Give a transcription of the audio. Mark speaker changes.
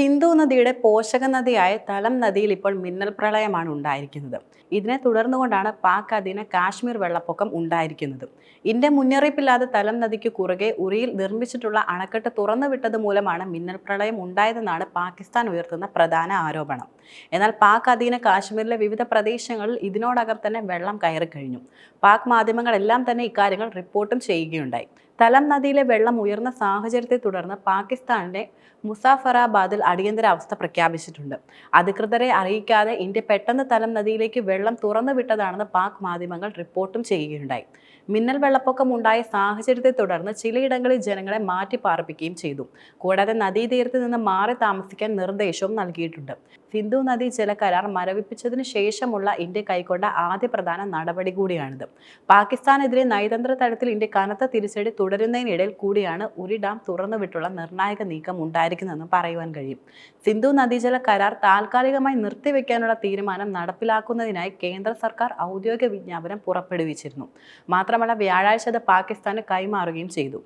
Speaker 1: സിന്ധു നദിയുടെ പോഷക നദിയായ തലം നദിയിൽ ഇപ്പോൾ മിന്നൽ പ്രളയമാണ് ഉണ്ടായിരിക്കുന്നത്. ഇതിനെ തുടർന്നുകൊണ്ടാണ് പാക് അധീന കാശ്മീർ വെള്ളപ്പൊക്കം ഉണ്ടായിരിക്കുന്നത്. ഇന്ത്യ മുന്നറിയിപ്പില്ലാതെ തലം നദിക്ക് കുറുകെ ഉറിയിൽ നിർമ്മിച്ചിട്ടുള്ള അണക്കെട്ട് തുറന്നു വിട്ടത് മൂലമാണ് മിന്നൽ പ്രളയം ഉണ്ടായതെന്നാണ് പാകിസ്ഥാൻ ഉയർത്തുന്ന പ്രധാന ആരോപണം. എന്നാൽ പാക് അധീന കാശ്മീരിലെ വിവിധ പ്രദേശങ്ങളിൽ ഇതിനോടകം തന്നെ വെള്ളം കയറി കഴിഞ്ഞു പാക് മാധ്യമങ്ങളെല്ലാം തന്നെ ഇക്കാര്യങ്ങൾ റിപ്പോർട്ടും ചെയ്യുകയുണ്ടായി. തലം നദിയിലെ വെള്ളം ഉയർന്ന സാഹചര്യത്തെ തുടർന്ന് പാകിസ്ഥാനിലെ മുസാഫറാബാദിൽ അടിയന്തരാവസ്ഥ പ്രഖ്യാപിച്ചിട്ടുണ്ട്. അധികൃതരെ അറിയിക്കാതെ ഇന്ത്യ പെട്ടെന്ന് തലം നദിയിലേക്ക് വെള്ളം തുറന്നു വിട്ടതാണെന്ന് പാക് മാധ്യമങ്ങൾ റിപ്പോർട്ടും ചെയ്യുകയുണ്ടായി. മിന്നൽ വെള്ളപ്പൊക്കം ഉണ്ടായ സാഹചര്യത്തെ തുടർന്ന് ചിലയിടങ്ങളിൽ ജനങ്ങളെ മാറ്റി പാർപ്പിക്കുകയും ചെയ്തു. കൂടാതെ നദീതീരത്ത് നിന്ന് മാറി താമസിക്കാൻ നിർദ്ദേശവും നൽകിയിട്ടുണ്ട്. സിന്ധു നദീ ജലകരാർ മരവിപ്പിച്ചതിന് ശേഷമുള്ള ഇന്ത്യ കൈക്കൊണ്ട ആദ്യ പ്രധാന നടപടി കൂടിയാണിത്. പാകിസ്ഥാനെതിരെ നയതന്ത്ര തലത്തിൽ ഇന്ത്യ കനത്ത തിരിച്ചടി തുടരുന്നതിനിടയിൽ കൂടിയാണ് ഉരി ഡാം തുറന്നുവിട്ടുള്ള നിർണായക നീക്കം ഉണ്ടായിരിക്കുന്നതെന്ന് പറയുവാൻ കഴിയും. സിന്ധു നദീജല കരാർ താൽക്കാലികമായി നിർത്തിവെക്കാനുള്ള തീരുമാനം നടപ്പിലാക്കുന്നതിനായി കേന്ദ്ര സർക്കാർ ഔദ്യോഗിക വിജ്ഞാപനം പുറപ്പെടുവിച്ചിരുന്നു. മാത്രമല്ല വ്യാഴാഴ്ച അത് പാകിസ്ഥാന് കൈമാറുകയും ചെയ്തു.